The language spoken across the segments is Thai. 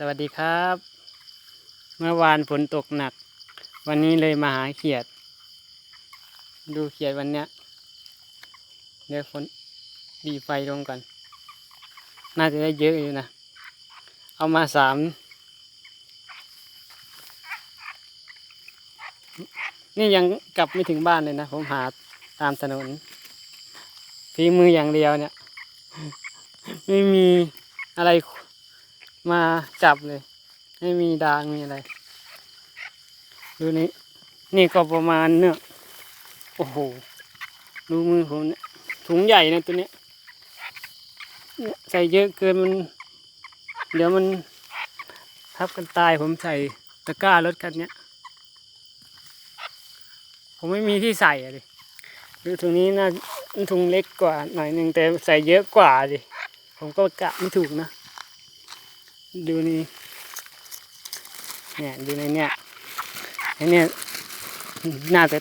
สวัสดีครับ เมื่อวานฝนตกหนัก วันนี้เลยมาหาเขียด ดูเขียดวันเนี้ยเดี๋ยวฝนดีไฟลงก่อน น่าจะได้เยอะอยู่นะ เอามาสามนี่ยังกลับไม่ถึงบ้านเลยนะ ผมหาตามถนนฝีมืออย่างเดียวเนี่ย ไม่มีอะไร มาจับเลย ไม่มีดางมีอะไร ดูนี่นี่ก็ประมาณเนี่ย โอ้โห ดูมือผมเนี่ย ถุงใหญ่นะตัวเนี้ยใส่เยอะเกินมัน เดี๋ยวมันทับกันตายผมใส่ตะกร้ารถคันเนี้ย ผมไม่มีที่ใส่อะดิดูถุงนี้น่าถุงเล็กกว่าหน่อยหนึ่งแต่ใส่เยอะกว่าดิผมก็กะไม่ถูกนะ ดูนี่เนี่ยดูในเนี่ยอเนี่ยน่าจะ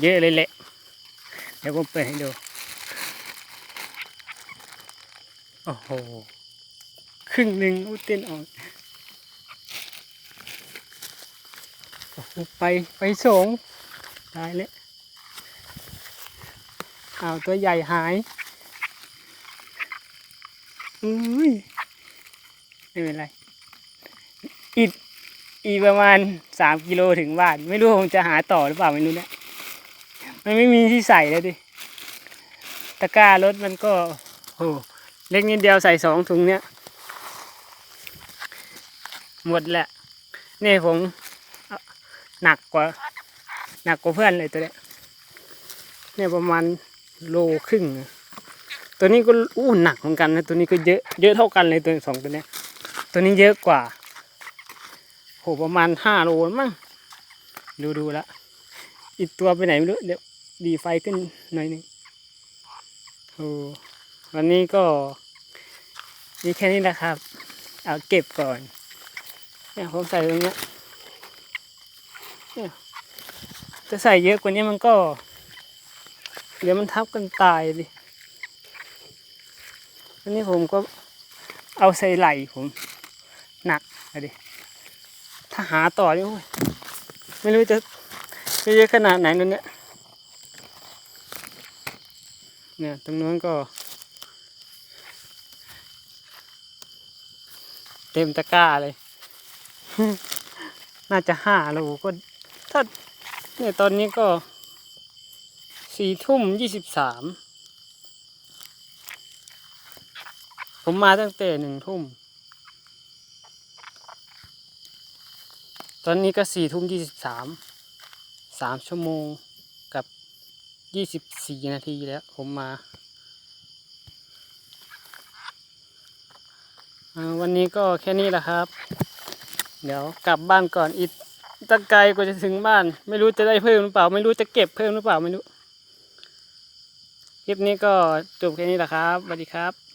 เยอะเลยแหละเดี๋ยวผมเปิดให้ดู โอ้โห ครึ่งหนึ่งอุ้ยเต้นออกโอ้โหไปไปสงตายแล้วเอาตัวใหญ่หาย อุ้ย ไม่เป็นไรอีกอีกประมาณสามกิโลถึงบ้าน ไม่รู้ผมจะหาต่อหรือเปล่าไม่รู้เนี่ยมันไม่มีที่ใส่แล้วดิตะกร้ารถมันก็โอ้เล็กนิดเดียวใส่สองถุงเนี้ยหมดแหละนี่ผมหนักกว่า หนักกว่าเพื่อนเลยตัวเนี้ยเนี่ยประมาณโลครึ่ง ตัวนี้ก็อู้หนักเหมือนกันนะตัวนี้ก็เยอะเยอะเท่ากันเลยตัวสองตัวเนี้ย ตัวนี้เยอะกว่าโหประมาณห้าโลมั้งดูดูแล้วอีกตัวไปไหนไม่รู้เดี๋ยวดีไฟขึ้นหน่อยนึงโอ้วันนี้ก็มีแค่นี้แหละครับ เอาเก็บก่อนเนี่ยผมใส่ตรงเนี้ยจะใส่เยอะกว่านี้มันก็ เดี๋ยวมันทับกันตายดิอันนี้ผมก็เอาใส่ไหล่ผม หนักอะดิถ้าหาต่อนี่โอ้ยไม่รู้จะจะเยอะขนาดไหนนั่นเนี่ยเนี่ยตรงนู้นก็ เต็มตะกร้าเลย น่าจะห้าโลก็ ถ้าเนี่ยตอนนี้ก็สี่ทุ่มยี่สิบสามผมมาตั้งแต่หนึ่งทุ่ม ตอนนี้ก็สี่ทุ่มยี่สิบสามสามชั่วโมงกับยี่สิบสี่นาทีแล้วผมมา วันนี้ก็แค่นี้แหละครับ เดี๋ยวกลับบ้านก่อนอีกตั้งไกลกว่าจะถึงบ้าน ไม่รู้จะได้เพิ่มหรือเปล่า ไม่รู้จะเก็บเพิ่มหรือเปล่าไม่รู้ คลิปนี้ก็จบแค่นี้แหละครับสวัสดีครับ